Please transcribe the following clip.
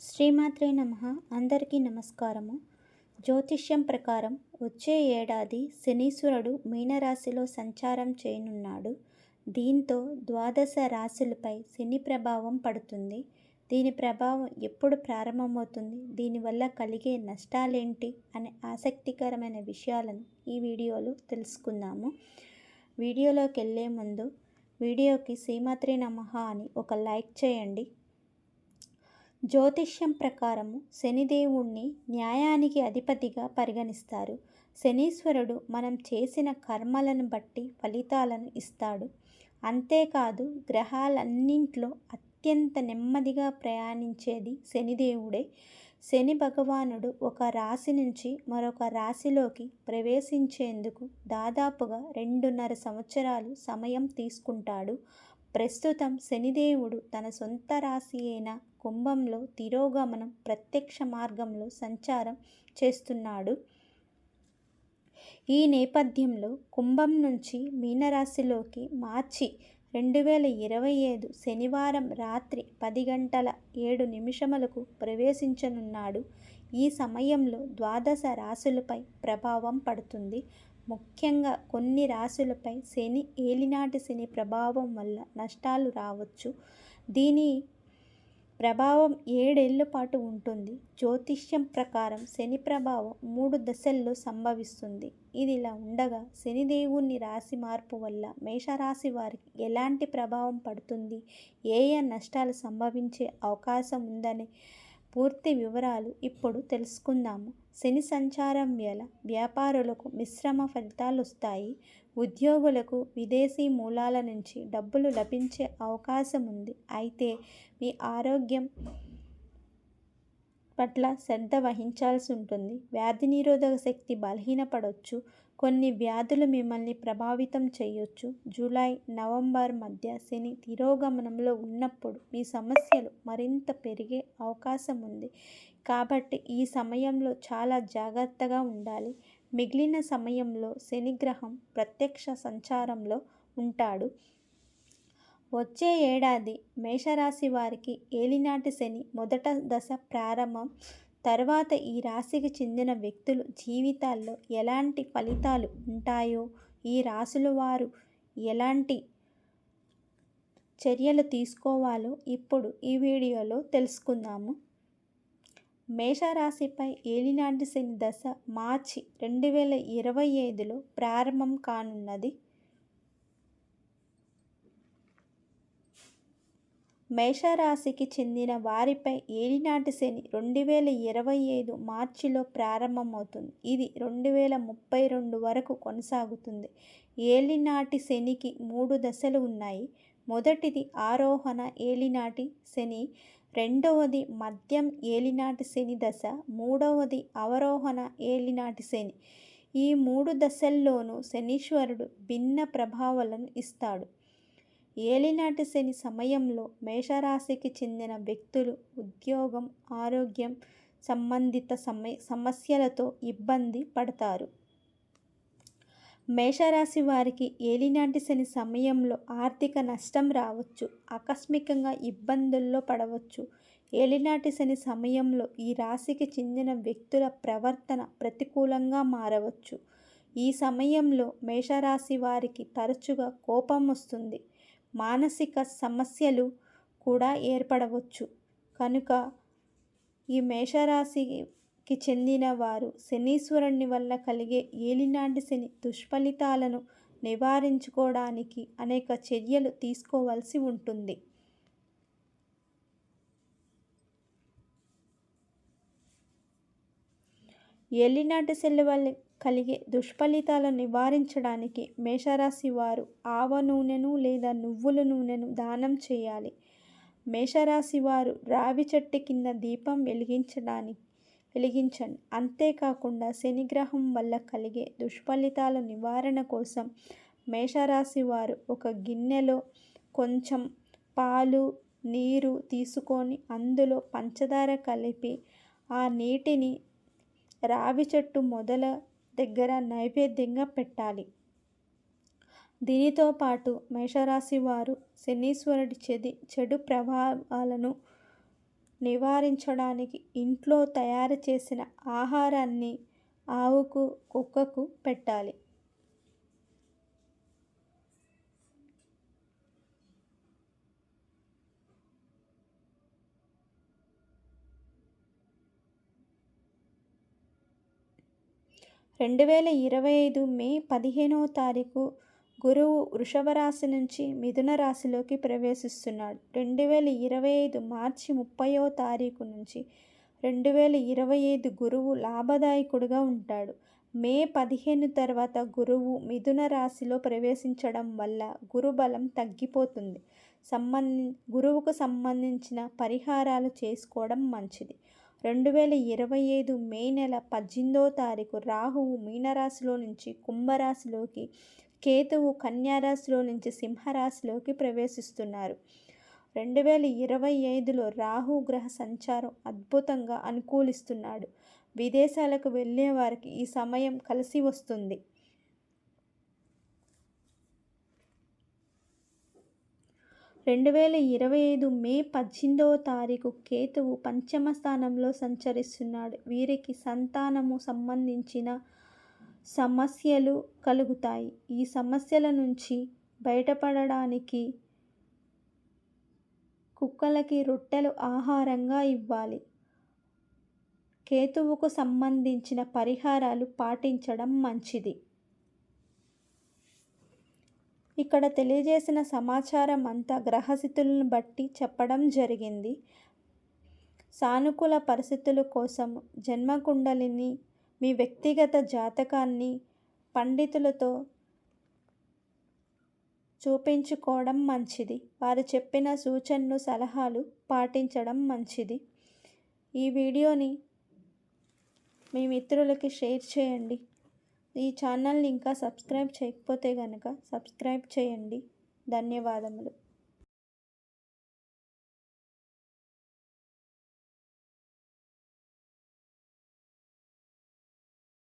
శ్రీమాత్రే నమ. అందరికీ నమస్కారము. జ్యోతిష్యం ప్రకారం వచ్చే ఏడాది శనీశ్వరుడు మీనరాశిలో సంచారం చేయనున్నాడు. దీంతో ద్వాదశ రాశులపై శని ప్రభావం పడుతుంది. దీని ప్రభావం ఎప్పుడు ప్రారంభమవుతుంది? దీనివల్ల కలిగే నష్టాలేంటి? అనే ఆసక్తికరమైన విషయాలను ఈ వీడియోలో తెలుసుకుందాము. వీడియోలోకి వెళ్ళే ముందు వీడియోకి శ్రీమాత్రే నమ అని ఒక లైక్ చేయండి. జ్యోతిష్యం ప్రకారము శనిదేవుణ్ణి న్యాయానికి అధిపతిగా పరిగణిస్తారు. శనీశ్వరుడు మనం చేసిన కర్మలను బట్టి ఫలితాలను ఇస్తాడు. అంతేకాదు గ్రహాలన్నింట్లో అత్యంత నెమ్మదిగా ప్రయాణించేది శనిదేవుడే. శని భగవానుడు ఒక రాశి నుంచి మరొక రాశిలోకి ప్రవేశించేందుకు దాదాపుగా రెండున్నర సంవత్సరాలు సమయం తీసుకుంటాడు. ప్రస్తుతం శనిదేవుడు తన సొంత రాశి అయిన కుంభంలో తిరోగమనం ప్రత్యక్ష మార్గంలో సంచారం చేస్తున్నాడు. ఈ నేపథ్యంలో కుంభం నుంచి మీనరాశిలోకి మార్చి రెండు వేల ఇరవై ఐదు శనివారం రాత్రి పది గంటల ఏడు నిమిషములకు ప్రవేశించనున్నాడు. ఈ సమయంలో ద్వాదశ రాశులపై ప్రభావం పడుతుంది. ముఖ్యంగా కొన్ని రాశులపై శని ఏలినాటి శని ప్రభావం వల్ల నష్టాలు రావచ్చు. దీని ప్రభావం ఏడేళ్ళ పాటు ఉంటుంది. జ్యోతిష్యం ప్రకారం శని ప్రభావం మూడు దశల్లో సంభవిస్తుంది. ఇది ఇలా ఉండగా శనిదేవుని రాశి మార్పు వల్ల మేషరాశి వారికి ఎలాంటి ప్రభావం పడుతుంది? ఏ ఏ నష్టాలు సంభవించే అవకాశం ఉందనే పూర్తి వివరాలు ఇప్పుడు తెలుసుకుందాము. శని సంచారం వేళ వ్యాపారులకు మిశ్రమ ఫలితాలు వస్తాయి ఉద్యోగులకు విదేశీ మూలాల నుంచి డబ్బులు లభించే అవకాశం ఉంది అయితే మీ ఆరోగ్యం పట్ల శ్రద్ధ వహించాల్సి ఉంటుంది వ్యాధి నిరోధక శక్తి బలహీనపడవచ్చు కొన్ని వ్యాధులు మిమ్మల్ని ప్రభావితం చేయొచ్చు. జూలై నవంబర్ మధ్య శని తిరోగమనంలో ఉన్నప్పుడు మీ సమస్యలు మరింత పెరిగే అవకాశం ఉంది కాబట్టి ఈ సమయంలో చాలా జాగ్రత్తగా ఉండాలి. మిగిలిన సమయంలో శనిగ్రహం ప్రత్యక్ష సంచారంలో ఉంటాడు. వచ్చే ఏడాది మేషరాశి వారికి ఏలినాటి శని మొదట దశ ప్రారంభం. తర్వాత ఈ రాశికి చెందిన వ్యక్తులు జీవితాల్లో ఎలాంటి ఫలితాలు ఉంటాయో ఈ రాశుల వారు ఎలాంటి చర్యలు తీసుకోవాలో ఇప్పుడు ఈ వీడియోలో తెలుసుకుందాము. మేషరాశిపై ఏలినాటి శని దశ మార్చి రెండు వేల ఇరవై ఐదులో ప్రారంభం కానున్నది. మేషరాశికి చెందిన వారిపై ఏలినాటి శని రెండు వేల ఇరవై ఐదు మార్చిలో ప్రారంభమవుతుంది. ఇది రెండు వేల ముప్పై రెండు వరకు కొనసాగుతుంది. ఏలినాటి శనికి మూడు దశలు ఉన్నాయి. మొదటిది ఆరోహణ ఏలినాటి శని రెండవది మద్యం ఏలినాటి శని దశ మూడవది అవరోహణ ఏలినాటి శని. ఈ మూడు దశల్లోనూ శనీశ్వరుడు భిన్న ప్రభావాలను ఇస్తాడు. ఏలినాటి శని సమయంలో మేషరాశికి చెందిన వ్యక్తులు ఉద్యోగం ఆరోగ్యం సంబంధిత సమయ సమస్యలతో ఇబ్బంది పడతారు. మేషరాశి వారికి ఏలినాటి శని సమయంలో ఆర్థిక నష్టం రావచ్చు. ఆకస్మికంగా ఇబ్బందుల్లో పడవచ్చు. ఏలినాటి శని సమయంలో ఈ రాశికి చెందిన వ్యక్తుల ప్రవర్తన ప్రతికూలంగా మారవచ్చు. ఈ సమయంలో మేషరాశి వారికి తరచుగా కోపం వస్తుంది. మానసిక సమస్యలు కూడా ఏర్పడవచ్చు. కనుక ఈ మేషరాశి చెందిన వారు శనీశ్వరుని వల్ల కలిగే ఏలినాటి శని దుష్ఫలితాలను నివారించుకోవడానికి అనేక చర్యలు తీసుకోవాల్సి ఉంటుంది. ఏలినాటి శని వల్ల కలిగే దుష్ఫలితాలను నివారించడానికి మేషరాశి వారు ఆవ నూనెను లేదా నువ్వుల నూనెను దానం చేయాలి. మేషరాశి వారు రావి చెట్టు కింద దీపం వెలిగించడానికి వెలిగించండి. అంతేకాకుండా శనిగ్రహం వల్ల కలిగే దుష్ఫలితాల నివారణ కోసం మేషరాశి వారు ఒక గిన్నెలో కొంచెం పాలు నీరు తీసుకొని అందులో పంచదార కలిపి ఆ నీటిని రావి చెట్టు మొదల దగ్గర నైవేద్యంగా పెట్టాలి. దీనితో పాటు మేషరాశి వారు శనీశ్వరుడి చెది చెడు ప్రభావాలను నివారించడానికి ఇంట్లో తయారు చేసిన ఆహారాన్ని ఆవుకు కుక్కకు పెట్టాలి. రెండు వేల ఇరవై ఐదు మే పదిహేనవ తారీఖు గురువు వృషభ రాశి నుంచి మిథున రాశిలోకి ప్రవేశిస్తున్నాడు. రెండు వేల ఇరవై ఐదు మార్చి ముప్పైవ తారీఖు నుంచి రెండు వేల ఇరవై ఐదు గురువు లాభదాయకుడుగా ఉంటాడు. మే పదిహేను తర్వాత గురువు మిథున రాశిలో ప్రవేశించడం వల్ల గురుబలం తగ్గిపోతుంది. సంబంధి గురువుకు సంబంధించిన పరిహారాలు చేసుకోవడం మంచిది. రెండు వేల ఇరవై ఐదు మే నెల పద్దెనిమిదో తారీఖు రాహువు మీనరాశిలో నుంచి కుంభరాశిలోకి కేతువు కన్యారాశిలో నుంచి సింహరాశిలోకి ప్రవేశిస్తున్నారు. రెండు వేల ఇరవై ఐదులో రాహు గ్రహ సంచారం అద్భుతంగా అనుకూలిస్తున్నాడు. విదేశాలకు వెళ్ళే వారికి ఈ సమయం కలిసి వస్తుంది. రెండు వేల ఇరవై ఐదు మే పద్దెనిమిదవ తారీఖు కేతువు పంచమ స్థానంలో సంచరిస్తున్నాడు. వీరికి సంతానము సంబంధించిన సమస్యలు కలుగుతాయి. ఈ సమస్యల నుంచి బయటపడడానికి కుక్కలకి రొట్టెలు ఆహారంగా ఇవ్వాలి. కేతువుకు సంబంధించిన పరిహారాలు పాటించడం మంచిది. ఇక్కడ తెలియజేసిన సమాచారం అంతా గ్రహస్థితులను బట్టి చెప్పడం జరిగింది. సానుకూల పరిస్థితుల కోసం జన్మకుండలిని మీ వ్యక్తిగత జాతకాన్ని పండితులతో చూపించుకోవడం మంచిది. వారు చెప్పిన సూచనలు సలహాలు పాటించడం మంచిది. ఈ వీడియోని మీ మిత్రులకి షేర్ చేయండి. ఈ ఛానల్ని ఇంకా సబ్స్క్రైబ్ చేయకపోతే కనుక సబ్స్క్రైబ్ చేయండి. ధన్యవాదములు.